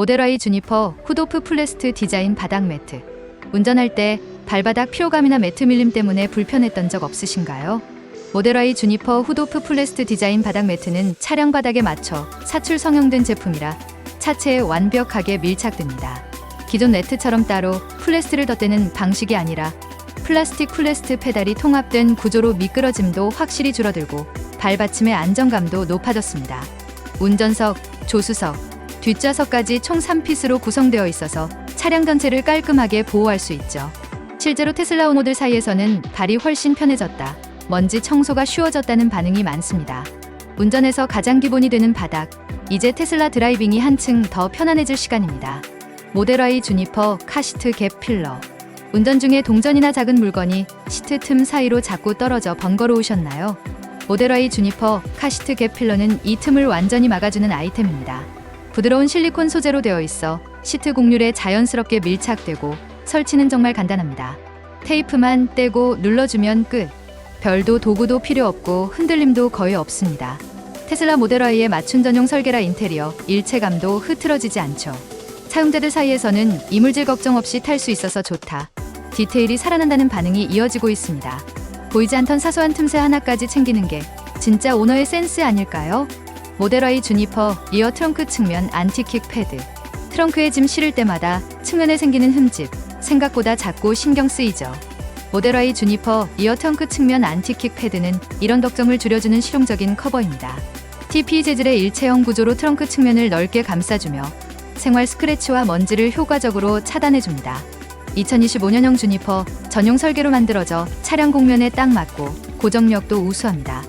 모델와이 주니퍼 후도프 플레스트 디자인 바닥 매트. 운전할 때 발바닥 피로감이나 매트 밀림 때문에 불편했던 적 없으신가요? 모델와이 주니퍼 후도프 플레스트 디자인 바닥 매트는 차량 바닥에 맞춰 사출 성형된 제품이라 차체에 완벽하게 밀착됩니다. 기존 매트처럼 따로 플레스트를 덧대는 방식이 아니라 플라스틱 플레스트 페달이 통합된 구조로 미끄러짐도 확실히 줄어들고 발받침의 안정감도 높아졌습니다. 운전석, 조수석, 뒷좌석까지 총 3핏으로 구성되어 있어서 차량 전체를 깔끔하게 보호할 수 있죠. 실제로 테슬라 오너들 사이에서는 발이 훨씬 편해졌다. 먼지 청소가 쉬워졌다는 반응이 많습니다. 운전에서 가장 기본이 되는 바닥. 이제 테슬라 드라이빙이 한층 더 편안해질 시간입니다. 모델와이 주니퍼 카시트 갭 필러. 운전 중에 동전이나 작은 물건이 시트 틈 사이로 자꾸 떨어져 번거로우셨나요? 모델와이 주니퍼 카시트 갭 필러는 이 틈을 완전히 막아주는 아이템입니다. 부드러운 실리콘 소재로 되어 있어 시트 곡률에 자연스럽게 밀착되고 설치는 정말 간단합니다. 테이프만 떼고 눌러주면 끝. 별도 도구도 필요 없고 흔들림도 거의 없습니다. 테슬라 모델 Y의 맞춤 전용 설계라 인테리어 일체감도 흐트러지지 않죠. 사용자들 사이에서는 이물질 걱정 없이 탈 수 있어서 좋다. 디테일이 살아난다는 반응이 이어지고 있습니다. 보이지 않던 사소한 틈새 하나까지 챙기는 게 진짜 오너의 센스 아닐까요? 모델 Y 주니퍼 리어 트렁크 측면 안티킥 패드. 트렁크에 짐 실을 때마다 측면에 생기는 흠집 생각보다 작고 신경 쓰이죠. 모델 Y 주니퍼 리어 트렁크 측면 안티킥 패드는 이런 덕점을 줄여주는 실용적인 커버입니다. TP 재질의 일체형 구조로 트렁크 측면을 넓게 감싸주며 생활 스크래치와 먼지를 효과적으로 차단해줍니다. 2025년형 주니퍼 전용 설계로 만들어져 차량 곡면에 딱 맞고 고정력도 우수합니다.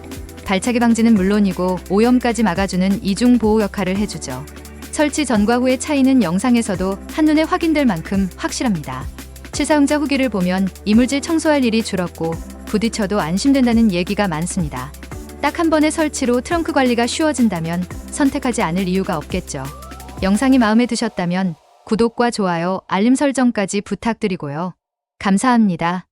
발차기 방지는 물론이고 오염까지 막아주는 이중 보호 역할을 해주죠. 설치 전과 후의 차이는 영상에서도 한눈에 확인될 만큼 확실합니다. 실사용자 후기를 보면 이물질 청소할 일이 줄었고 부딪혀도 안심된다는 얘기가 많습니다. 딱 한 번의 설치로 트렁크 관리가 쉬워진다면 선택하지 않을 이유가 없겠죠. 영상이 마음에 드셨다면 구독과 좋아요, 알림 설정까지 부탁드리고요. 감사합니다.